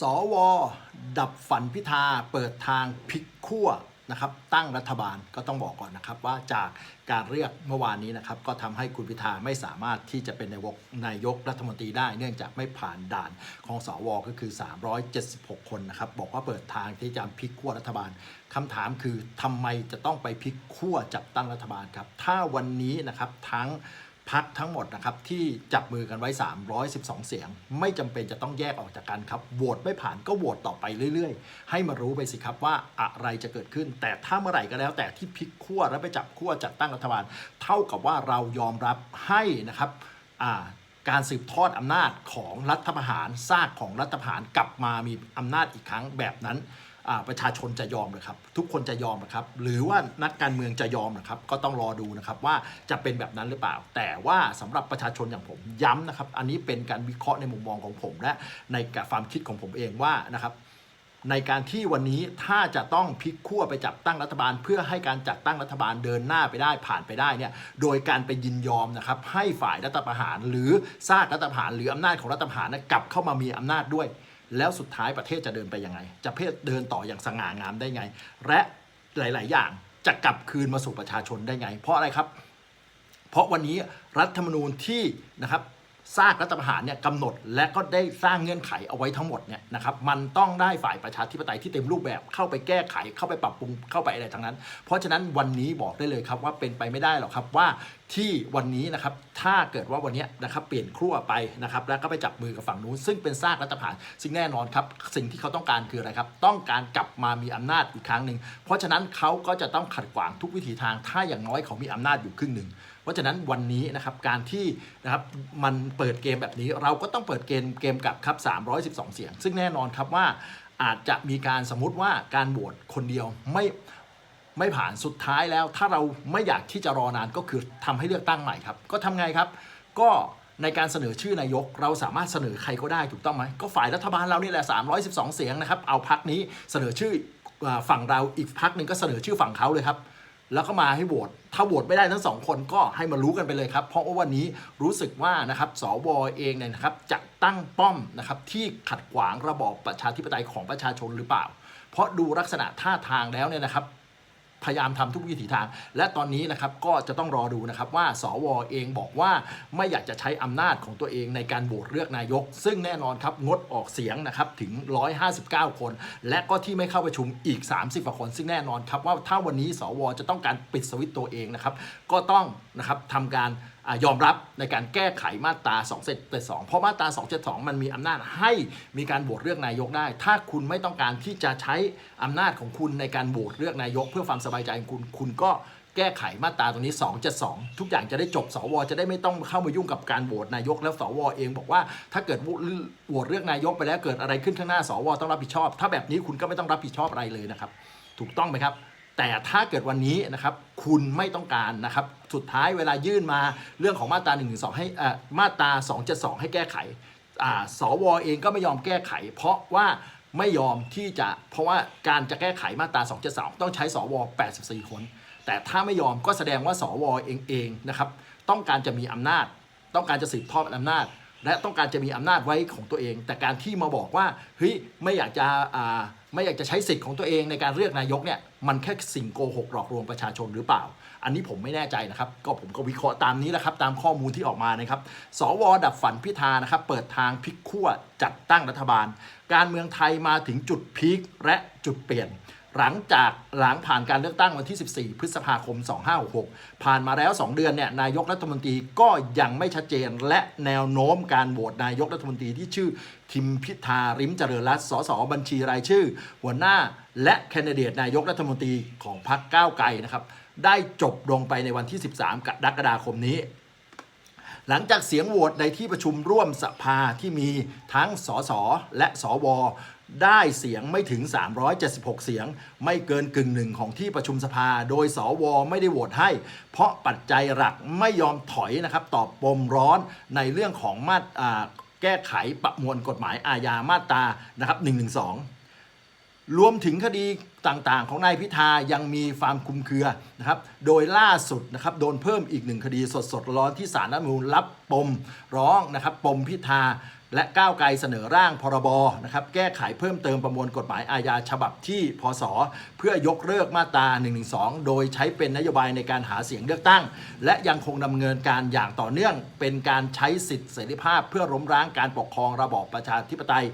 สว ดับฝันพิธาเปิดทางพลิกขั้วนะครับตั้งรัฐบาลก็ต้องบอกก่อนนะครับว่าจากการเรียกเมื่อวานนี้นะครับก็ทำให้คุณพิธาไม่สามารถที่จะเป็นนายกนายกรัฐมนตรีได้ เนื่องจากไม่ผ่านด่านของสวก็คือ 376 คนนะครับบอกว่าเปิดทางที่จะพลิกขั้วรัฐบาลคำถามคือทำไมจะต้องไปพลิกขั้วจับตั้งรัฐบาลครับถ้าวันนี้นะครับทั้ง พักทั้งหมดนะครับที่จับมือกันไว้ 312 เสียง ไม่จำเป็นจะต้องแยกออกจากกันครับโหวตไม่ผ่านก็โหวตต่อไปเรื่อยๆ ให้มารู้ไปสิครับว่าอะไรจะเกิดขึ้น แต่ถ้าเมื่อไหร่ก็แล้วแต่ที่พลิกขั้วแล้วไปจับขั้วจัดตั้งรัฐบาล เท่ากับว่าเรายอมรับให้นะครับการสืบทอดอำนาจของรัฐประหารซากของรัฐประหารกลับมามีอำนาจอีกครั้งแบบนั้น ประชาชนจะยอมนะครับ ทุกคนจะยอมนะครับ หรือว่านักการเมืองจะยอมนะครับ ก็ต้องรอดูนะครับว่าจะเป็นแบบนั้นหรือเปล่า แต่ว่าสำหรับประชาชนอย่างผมย้ำนะครับ อันนี้เป็นการวิเคราะห์ในมุมมองของผมและในความคิดของผมเองว่านะครับในการที่วันนี้ถ้าจะต้องพลิกขั้วไปจับตั้งรัฐบาล เพื่อให้การจัดตั้งรัฐบาลเดินหน้าไปได้ผ่านไปได้เนี่ยโดยการไปยินยอมนะครับให้ฝ่ายรัฐประหาร หรือซากรัฐประหารหรืออำนาจของรัฐประหารนะกลับเข้ามามีอำนาจด้วย แล้วสุดท้ายประเทศจะเดินไปยังไง จะเพศเดินต่ออย่างสง่างามได้ไง และหลาย ๆ อย่างจะกลับคืนมาสู่ประชาชนได้ไง เพราะอะไรครับ เพราะวันนี้รัฐธรรมนูญที่นะครับ สร้างรัฐประหารเนี่ยกำหนดและก็ได้สร้างเงื่อนไขเอาไว้ทั้งหมดเนี่ยนะครับมันต้องได้ฝ่ายประชาธิปไตยที่เต็มรูปแบบเข้าไปแก้ไขเข้าไปปรับปรุงเข้าไปอะไรทั้งนั้น เพราะฉะนั้นวันนี้บอกได้เลยครับว่าเป็นไปไม่ได้หรอกครับว่าที่วันนี้นะครับถ้าเกิดว่าวันนี้นะครับเปลี่ยนครัวไปนะครับแล้วก็ไปจับมือกับฝั่งนู้น ซึ่งเป็นซากรัฐประหารซึ่งแน่นอนครับสิ่งที่เขาต้องการคืออะไรครับต้องการกลับมามีอำนาจอีกครั้งหนึ่งเพราะฉะนั้นเขาก็จะต้องขัดขวางทุกวิถีทางถ้าอย่างน้อยเขามีอำนาจอยู่ครึ่งหนึ่ง เพราะฉะนั้นวันนี้นะครับการที่นะครับมันเปิดเกมแบบนี้ เราก็ต้องเปิดเกมเกมกับครับ 312 เสียง ซึ่งแน่นอนครับว่าอาจจะมีการสมมติว่าการโหวตคนเดียวไม่ไม่ผ่านสุดท้ายแล้ว ถ้าเราไม่อยากที่จะรอนานก็คือทำให้เลือกตั้งใหม่ครับ ก็ทำไงครับ ก็ในการเสนอชื่อนายก เราสามารถเสนอใครก็ได้ถูกต้องไหมก็ฝ่ายรัฐบาลเรานี่แหละ 312 เสียงนะครับ เอาพักนี้เสนอชื่อฝั่งเราอีกพักหนึ่งก็เสนอชื่อฝั่งเขาเลยครับ แล้วก็มาให้โหวตถ้าโหวตไม่ได้ทั้งสองคนก็ให้มารู้กันไปเลยครับ เพราะว่าวันนี้รู้สึกว่านะครับสวเองเนี่ยนะครับจะตั้งป้อมนะครับที่ขัดขวางระบอบประชาธิปไตยของประชาชนหรือเปล่า เพราะดูลักษณะท่าทางแล้วเนี่ยนะครับ พยายามทำทุกวิถีทาง และตอนนี้นะครับก็จะต้องรอดูนะครับว่าสวเองบอกว่าไม่อยากจะใช้อำนาจของตัวเองในการโหวตเลือกนายก ซึ่งแน่นอนครับงดออกเสียงนะครับถึง 159 คน และก็ที่ไม่เข้าประชุมอีก 30กว่าคน ซึ่งแน่นอนครับว่าถ้าวันนี้สวจะต้องการปิดสวิตตัวเองนะครับก็ต้องนะครับทำการ ยอมรับในการแก้ไขมาตรา272 เพราะมาตรา 272 มันมีอำนาจให้มีการโหวตเลือกนายกได้ ถ้าคุณไม่ต้องการที่จะใช้อำนาจของคุณในการโหวตเลือกนายก เพื่อความสบายใจของคุณ คุณก็แก้ไขมาตราตรงนี้ 272 ทุกอย่างจะได้จบ สว จะได้ไม่ต้องเข้ามายุ่งกับการโหวตนายก แล้วสว เองบอกว่า ถ้าเกิดโหวตเลือกนายกไปแล้วเกิดอะไรขึ้นข้างหน้า สว ต้องรับผิดชอบ ถ้าแบบนี้คุณก็ไม่ต้องรับผิดชอบอะไรเลยนะครับ ถูกต้องไหมครับ แต่ถ้าเกิดวันนี้นะครับคุณไม่ต้องการนะครับสุดท้ายเวลายื่นมาเรื่องของมาตรา1นึให้อ่ามาตรา272 ให้แก้ไขอ่าสวเองก็ไม่ยอมแก้ไข เพราะว่าไม่ยอมที่จะเพราะว่าการจะแก้ไขมาตรา272 ต้องใช้สว 84 คน แต่ถ้าไม่ยอมก็แสดงว่าสวเองเองนะครับต้องการจะมีอำนาจ ต้องการจะสืบทอดอำนาจ และต้องการจะมีอำนาจไว้ของตัวเอง แต่การที่มาบอกว่าเฮ้ยไม่อยากจะไม่อยากจะใช้สิทธิ์ของตัวเองในการเลือกนายกเนี่ยมันแค่สิ่งโกหกหลอกลวงประชาชนหรือเปล่า อันนี้ผมไม่แน่ใจนะครับ ก็ผมก็วิเคราะห์ตามนี้แหละครับตามข้อมูลที่ออกมานะครับ สวดับฝันพิธานะครับเปิดทางพลิกขั้วจัดตั้งรัฐบาล การเมืองไทยมาถึงจุดพีคและจุดเปลี่ยน หลังจากหลังผ่านการเลือกตั้งวันที่ 14 พฤษภาคม 2566 ผ่านมาแล้ว 2 เดือนเนี่ยนายกรัฐมนตรีก็ยังไม่ชัดเจน และแนวโน้มการโหวตนายกรัฐมนตรีที่ชื่อทิมพิธาริมเจริญรัตน์สสบัญชีรายชื่อ หัวหน้าและแคนดิเดตนายกรัฐมนตรีของพรรคก้าวไกลนะครับได้จบลงไปในวันที่ 13 กรกฎาคมนี้หลังจากเสียงโหวตในที่ประชุมร่วมสภาที่มีทั้งสสและสว ได้เสียงไม่ถึง 376 เสียง ไม่เกินกึ่งหนึ่งของที่ประชุมสภา โดยสวไม่ได้โหวตให้ เพราะปัจจัยหลักไม่ยอมถอยนะครับตอบปมร้อนในเรื่องของมาตราแก้ไขประมวลกฎหมายอาญามาตรานะครับ112 รวมถึงคดีต่างๆ ของนายพิธายังมีความคุมเครือนะครับ โดยล่าสุดนะครับโดนเพิ่มอีกหนึ่งคดีสดๆร้อนที่ศาลรัฐมนูญรับปมร้องนะครับปมพิธา และก้าวไกลเสนอร่างพรบนะครับแก้ไขเพิ่มเติมประมวลกฎหมายอาญาฉบับที่พศ เพื่อยกเลิกมาตรา1นึโดยใช้เป็นนโยบายในการหาเสียงเลือกตั้ง และยังคงดำเนินการอย่างต่อเนื่องเป็นการใช้สิทธิเสรีภาพ เพื่อล้มล้างการปกครองระบอบประชาธิปไตย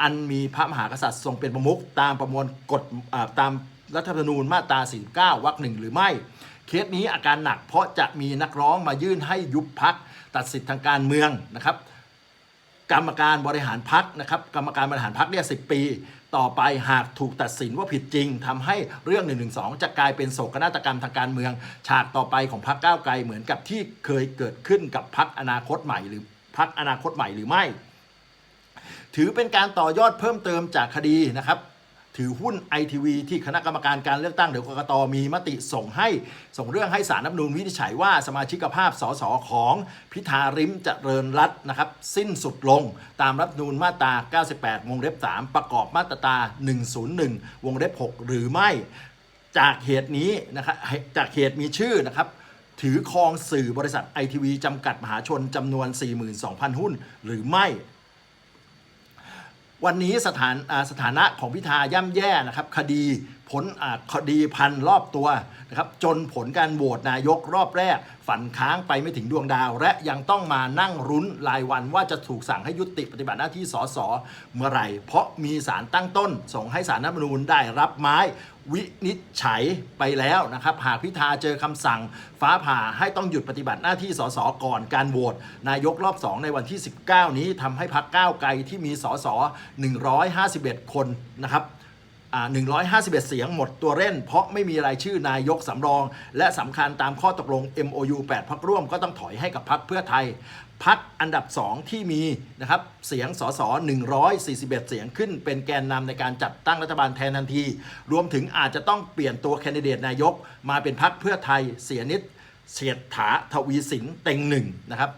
อันมีพระมหากษัตริย์ทรงเป็นประมุขตามประมวลกฎตามรัฐธรรมนูญมาตรา 49 วรรคหนึ่งหรือไม่ เคสนี้อาการหนักเพราะจะมีนักร้องมายื่นให้ยุบพักตัดสิทธิทางการเมืองนะครับ กรรมการบริหารพักนะครับกรรมการบริหารพักเนี่ยสิปี ต่อไปหากถูกตัดสินว่าผิดจริงทำให้เรื่อง1นึจะกลายเป็นโศกนาฏกรรมทางการเมือง ฉากต่อไปของพักก้าวไกลเหมือนกับที่เคยเกิดขึ้นกับพักอนาคตใหม่หรือพักอนาคตใหม่หรือไม่ ถือเป็นการต่อยอดเพิ่มเติมจากคดีนะครับ ถือหุ้นไอทีวีที่คณะกรรมการการเลือกตั้งหรือกกตมีมติส่งให้ ส่งเรื่องให้สารรัฐนูญวินิจฉัยว่าสมาชิกภาพสสของพิธาริมเจริญรัตนะครับ สิ้นสุดลงตามรัฐนูญมาตรา 98 วงเล็บ 3 ประกอบมาตรา 101 วงเล็บ 6 หรือไม่ จากเหตุนี้นะครับจากเหตุมีชื่อนะครับถือครองสื่อบริษัทไอทีวีจำกัดมหาชนจำนวน 42,000 หุ้น หรือไม่ วันนี้สถานสถานะของพิธาย่ำแย่นะครับ คดี ผลอ่าคดีพันรอบตัวนะครับจนผลการโหวตนายกรอบแรก ฝันค้างไปไม่ถึงดวงดาว และยังต้องมานั่งรุ้นรายวันว่าจะถูกสั่งให้ยุติปฏิบัติหน้าที่สสเมื่อไหร่ เพราะมีสารตั้งต้น ส่งให้สารรัฐมนูญได้รับไม้วินิจฉัยไปแล้วนะครับ หากพิธาเจอคำสั่งฟ้าผ่าให้ต้องหยุดปฏิบัติหน้าที่สสก่อนการโหวตนายกรอบ 2 ในวันที่ 19 นี้ทำให้พักก้าวไกลที่มีสส151 คนนะครับ 151 เสียงหมดตัวเล่น เพราะไม่มีรายชื่อนายกสำรอง และสำคัญตามข้อตกลง MOU 8พักร่วมก็ต้องถอยให้กับพักเพื่อไทยพักอันดับ 2 ที่มีนะครับเสียงสส141 เสียงขึ้น เป็นแกนนำในการจัดตั้งรัฐบาลแทนทันที รวมถึงอาจจะต้องเปลี่ยนตัวแคนดิเดตนายก มาเป็นพักเพื่อไทยเสียนิดเฉียดถาทวีสินเต็งหนึ่งนะครับ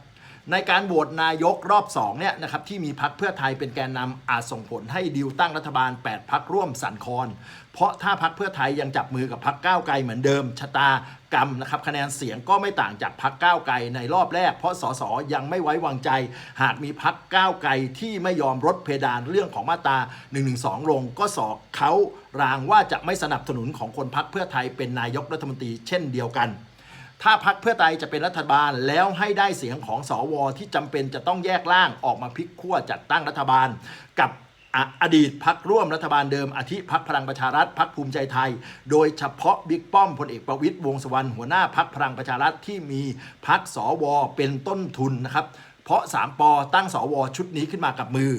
ในการโหวตนายกรอบ2เนี่ยนะครับที่มีพักเพื่อไทยเป็นแกนนำอาจส่งผลให้ดีลตั้งรัฐบาล 8 พักร่วมสั่นคลอนเพราะถ้าพักเพื่อไทยยังจับมือกับพักก้าวไกลเหมือนเดิมชะตากรรมนะครับคะแนนเสียงก็ไม่ต่างจากพักก้าวไกลในรอบแรก เพราะสสยังไม่ไว้วางใจ หากมีพักก้าวไกลที่ไม่ยอมลดเพดานเรื่องของมาตรา112ลงก็สอกเขารางว่าจะไม่สนับสนุนของคนพักเพื่อไทยเป็นนายกรัฐมนตรีเช่นเดียวกัน ถ้าพักเพื่อไทยจะเป็นรัฐบาลแล้วให้ได้เสียงของสวที่จำเป็นจะต้องแยกร่างออกมาพลิกขั้วจัดตั้งรัฐบาล กับออดีตพักร่วมรัฐบาลเดิมอาทิพักพลังประชารัฐพักภูมิใจไทย โดยเฉพาะบิ๊กป้อมพลเอกประวิตยวงษ์สวรรณหัวหน้าพักพลังประชารัฐที่มีพักสวเป็นต้นทุนนะครับ เพราะ 3 ปอตั้งสวชุดนี้ขึ้นมากับมือ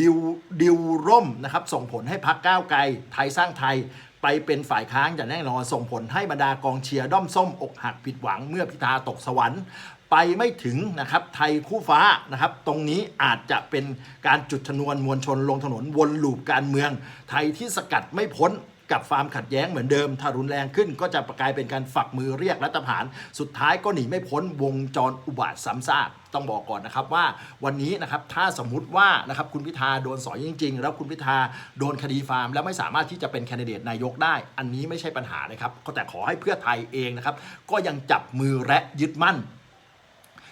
ดิวดิวร่มนะครับส่งผลให้พักก้าวไกลไทยสร้างไทย ไปเป็นฝ่ายค้านอย่างแน่นอนส่งผลให้บรรดากองเชียร์ด้อมส้มอกหักผิดหวังเมื่อพิธาตกสวรรค์ไปไม่ถึงนะครับไทยคู่ฟ้านะครับตรงนี้อาจจะเป็นการจุดชนวนมวลชนลงถนนวนลูปการเมือง ไทยที่สกัดไม่พ้น กับความขัดแย้งเหมือนเดิมถ้ารุนแรงขึ้นก็จะกลายเป็นการฝักมือเรียกรัฐประหาร สุดท้ายก็หนีไม่พ้นวงจรอุบาทซ้ำซากต้องบอกก่อนนะครับว่าวันนี้นะครับถ้าสมมุติว่านะครับคุณพิธาโดนสอยจริง ๆ แล้วคุณพิธาโดนคดีฟาร์ม แล้วไม่สามารถที่จะเป็นแคนดิเดตนายกได้ อันนี้ไม่ใช่ปัญหานะครับก็แต่ขอให้เพื่อไทยเองนะครับก็ยังจับมือและยึดมั่น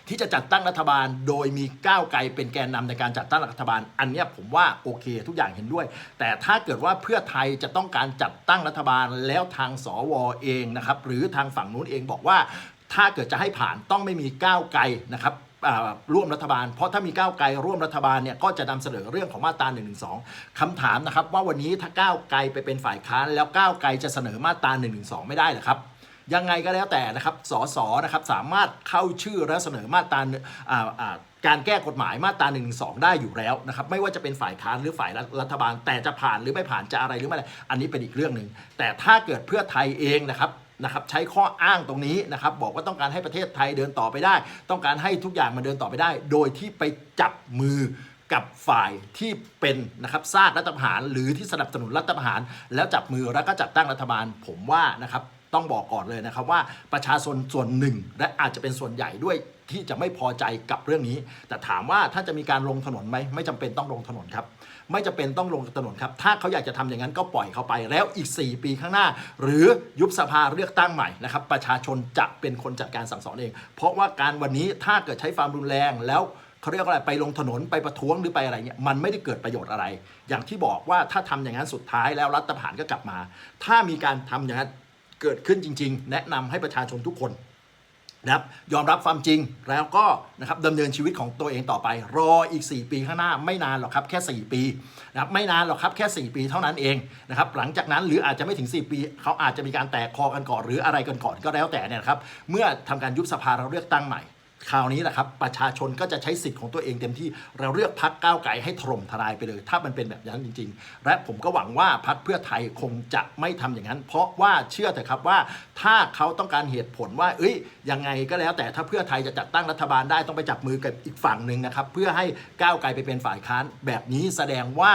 ที่จะจัดตั้งรัฐบาล โดยมีก้าวไกลเป็นแกนนำในการจัดตั้งรัฐบาล อันนี้ผมว่าโอเค ทุกอย่างเห็นด้วย แต่ถ้าเกิดว่าเพื่อไทยจะต้องการจัดตั้งรัฐบาลแล้วทางสวเองนะครับหรือทางฝั่งนู้นเองบอกว่า ถ้าเกิดจะให้ผ่านต้องไม่มีก้าวไกลนะครับร่วมรัฐบาล เพราะถ้ามีก้าวไกลร่วมรัฐบาลเนี่ยก็จะนำเสนอเรื่องของมาตรา1นึคำถามนะครับว่าวันนี้ถ้าก้าวไกลไปเป็นฝ่ายค้านแล้วก้าวไกลจะเสนอมาตรา1นึไม่ได้หรือครับ ยังไงก็แล้วแต่นะครับสสนะครับสามารถเข้าชื่อและเสนอมาตราอ่าอ่าการแก้กฎหมายมาตรา1นึได้อยู่แล้วนะครับไม่ว่าจะเป็นฝ่ายค้านหรือฝ่ายรัฐบาล แต่จะผ่านหรือไม่ผ่านจะอะไรหรือไม่อะไรอันนี้เป็นอีกเรื่องหนึ่งแต่ถ้าเกิดเพื่อไทยเองนะครับนะครับใช้ข้ออ้างตรงนี้นะครับบอกว่าต้องการให้ประเทศไทยเดินต่อไปได้ ต้องการให้ทุกอย่างมันเดินต่อไปได้ โดยที่ไปจับมือกับฝ่ายที่เป็นนะครับซากรัฐประหาร หรือที่สนับสนุนรัฐประหาร แล้วจับมือแล้วก็จัดตั้งรัฐบาลผมว่านะครับ ต้องบอกก่อนเลยนะครับว่าประชาชนส่วนหนึ่ง และอาจจะเป็นส่วนใหญ่ด้วยที่จะไม่พอใจกับเรื่องนี้ แต่ถามว่าถ้าจะมีการลงถนนไหมไม่จำเป็นต้องลงถนนครับ ไม่จำเป็นต้องลงถนนครับ ถ้าเขาอยากจะทำอย่างนั้นก็ปล่อยเขาไป แล้วอีก 4 ปีข้างหน้า หรือยุบสภาเลือกตั้งใหม่นะครับ ประชาชนจะเป็นคนจัดการสั่งสอนเอง เพราะว่าการวันนี้ถ้าเกิดใช้ความรุนแรงแล้วเขาเรียกอะไรไปลงถนนไปประท้วงหรือไปอะไรเงี้ยมันไม่ได้เกิดประโยชน์อะไร อย่างที่บอกว่าถ้าทำอย่างนั้นสุดท้ายแล้วรัฐประหารก็กลับมา ถ้ามีการทำอย่างนั้น เกิดขึ้นจริง ๆ แนะนำให้ประชาชนทุกคนนะครับยอมรับความจริงแล้วก็นะครับดำเนินชีวิตของตัวเองต่อไป รออีก 4 ปีข้างหน้าไม่นานหรอกครับแค่ 4 ปีนะครับไม่นานหรอกครับแค่ 4 ปีเท่านั้นเองนะครับหลังจากนั้นหรืออาจจะไม่ถึง 4 ปีเขาอาจจะมีการแตกคอกันก่อนหรืออะไรกันก่อนก็แล้วแต่เนี่ยครับเมื่อทำการยุบสภาเราเลือกตั้งใหม่ คราวนี้แหละครับประชาชนก็จะใช้สิทธิ์ของตัวเองเต็มที่เราเลือกพักก้าวไกลให้ถล่มทลายไปเลย ถ้ามันเป็นแบบนั้นจริง ๆ และผมก็หวังว่าพักเพื่อไทยคงจะไม่ทำอย่างนั้น เพราะว่าเชื่อเถอะครับว่าถ้าเขาต้องการเหตุผลว่า เอ้ยยังไงก็แล้วแต่ถ้าเพื่อไทยจะจัดตั้งรัฐบาลได้ต้องไปจับมือกับอีกฝั่งหนึ่งนะครับเพื่อให้ก้าวไกลไปเป็นฝ่ายค้าน แบบนี้แสดงว่า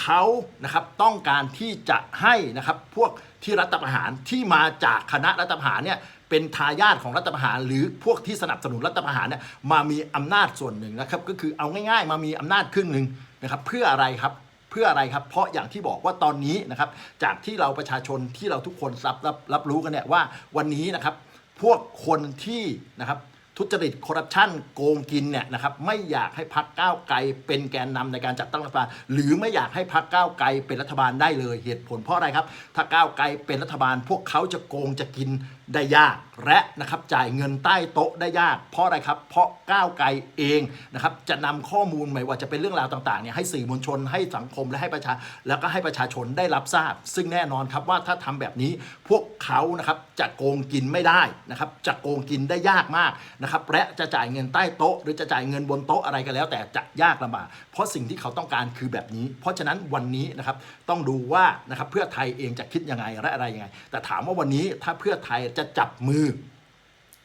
เขานะครับต้องการที่จะให้นะครับพวกที่รัฐประหารที่มาจากคณะรัฐประหารเนี่ย เป็นทายาทของรัฐประหาร หรือพวกที่สนับสนุนรัฐประหารเนี่ยมามีอำนาจส่วนหนึ่งนะครับ ก็คือเอาง่ายๆ มามีอำนาจครึ่งหนึ่งนะครับเพื่ออะไรครับเพื่ออะไรครับ เพราะอย่างที่บอกว่าตอนนี้นะครับ จากที่เราประชาชนที่เราทุกคนรับรับรับรู้กันเนี่ยว่าวันนี้นะครับ พวกคนที่นะครับ ทุจริตคอร์รัปชันโกงกินเนี่ยนะครับไม่อยากให้พักก้าวไกลเป็นแกนนำในการจัดตั้งรัฐบาล หรือไม่อยากให้พักก้าวไกลเป็นรัฐบาลได้เลยเหตุผลเพราะอะไรครับ ถ้าก้าวไกลเป็นรัฐบาล พวกเขาจะโกงจะกินได้ยากและนะครับจ่ายเงินใต้โต๊ะได้ยาก เพราะอะไรครับ เพราะก้าวไกลเองนะครับจะนำข้อมูลไม่ว่าจะเป็นเรื่องราวต่างๆเนี่ยให้สื่อมวลชนให้สังคมและให้ประชาแล้วก็ให้ประชาชนได้รับทราบ ซึ่งแน่นอนครับว่าถ้าทำแบบนี้พวกเขานะครับจะโกงกินไม่ได้นะครับจะโกงกินได้ยากมากนะครับและจะจ่ายเงินใต้โต๊ะ หรือจะจ่ายเงินบนโต๊ะอะไรก็แล้ว แต่จะยากลำบากเพราะสิ่งที่เขาต้องการคือแบบนี้ เพราะฉะนั้นวันนี้นะครับต้องดูว่านะครับเพื่อไทยเองจะคิดยังไงและอะไรยังไง แต่ถามว่าวันนี้ถ้าเพื่อไทยจะจับมือ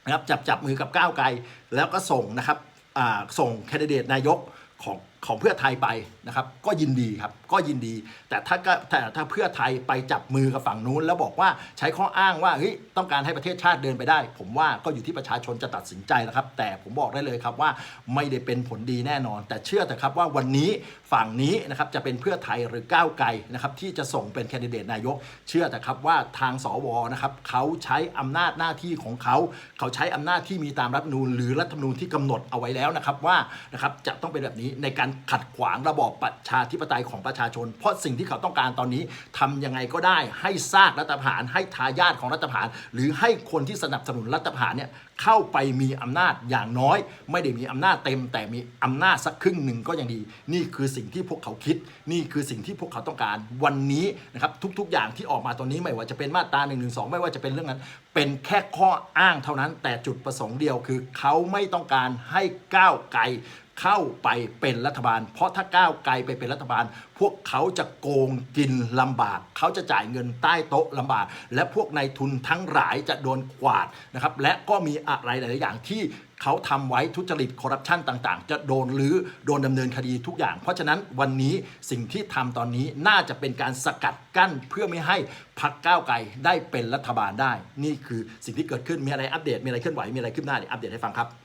นะครับจับจับมือกับก้าวไกล แล้วก็ส่งนะครับส่งแคนดิเดตนายกของ ของเพื่อไทยไปนะครับ ก็ยินดีครับก็ยินดี แต่ถ้าก็แต่ถ้าเพื่อไทยไปจับมือกับฝั่งนู้น แล้วบอกว่าใช้ข้ออ้างว่าเฮ้ยต้องการให้ประเทศชาติเดินไปได้ ผมว่าก็อยู่ที่ประชาชนจะตัดสินใจแล้วครับ แต่ผมบอกได้เลยครับว่าไม่ได้เป็นผลดีแน่นอน แต่เชื่อแต่ครับว่าวันนี้ฝั่งนี้นะครับจะเป็นเพื่อไทยหรือก้าวไกลนะครับที่จะส่งเป็นแคนดิเดตนายก เชื่อแต่ครับว่าทางสวนะครับเขาใช้อำนาจหน้าที่ของเขา เขาใช้อำนาจที่มีตามรัฐธรรมนูญหรือรัฐธรรมนูญที่กำหนดเอาไว้แล้วนะครับว่านะครับจะต้องเป็นแบบนี้ในการขัดขวางระบอบประชาธิปไตยของประชาชน เพราะสิ่งที่เขาต้องการตอนนี้ทำยังไงก็ได้ให้ซากรัฐประหาร ให้ทายาทของรัฐประหาร หรือให้คนที่สนับสนุนรัฐประหารเนี่ยเข้าไปมีอำนาจอย่างน้อย ไม่ได้มีอำนาจเต็ม แต่มีอำนาจสักครึ่งหนึ่งก็ยังดี นี่คือสิ่งที่พวกเขาคิด นี่คือสิ่งที่พวกเขาต้องการวันนี้นะครับทุกๆ อย่างที่ออกมาตอนนี้ไม่ว่าจะเป็นมาตรา1นึไม่ว่าจะเป็นเรื่องนั้น เป็นแค่ข้ออ้างเท่านั้น แต่จุดประสงค์เดียวคือเขาไม่ต้องการให้ก้าวไกล เข้าไปเป็นรัฐบาล เพราะถ้าก้าวไกลไปเป็นรัฐบาล พวกเขาจะโกงกินลำบาก เขาจะจ่ายเงินใต้โต๊ะลำบาก และพวกนายทุนทั้งหลายจะโดนกวาดนะครับและก็มีอะไรหลาย ๆ อย่างที่เขาทำไว้ทุจริตคอร์รัปชันต่าง ๆ จะโดนหรือโดนดำเนินคดีทุกอย่าง เพราะฉะนั้นวันนี้สิ่งที่ทำตอนนี้น่าจะเป็นการสกัดกั้นเพื่อไม่ให้พักก้าวไกลได้เป็นรัฐบาลได้ นี่คือสิ่งที่เกิดขึ้นมีอะไรอัปเดตมีอะไรเคลื่อนไหวมีอะไรขึ้นหน้าเดี๋ยวอัปเดตให้ฟังครับ